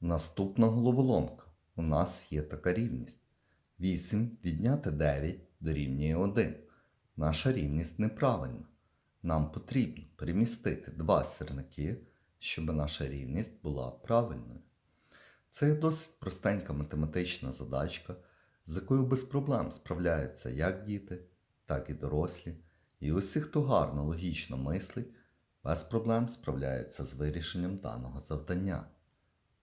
Наступна головоломка. У нас є така рівність. 8 відняти 9 дорівнює 1. Наша рівність неправильна. Нам потрібно перемістити два сірники, щоб наша рівність була правильною. Це досить простенька математична задачка, з якою без проблем справляються як діти, так і дорослі. І усі, хто гарно логічно мислить, без проблем справляється з вирішенням даного завдання.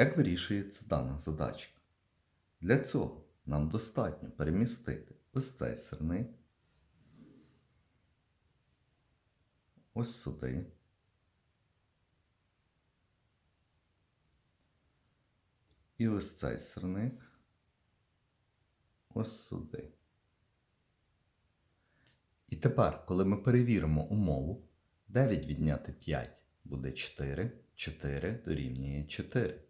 Як вирішується дана задачка? Для цього нам достатньо перемістити ось цей сирник, ось сюди. І ось цей сирник ось сюди. І тепер, коли ми перевіримо умову, 9 відняти 5 буде 4, 4 дорівнює 4.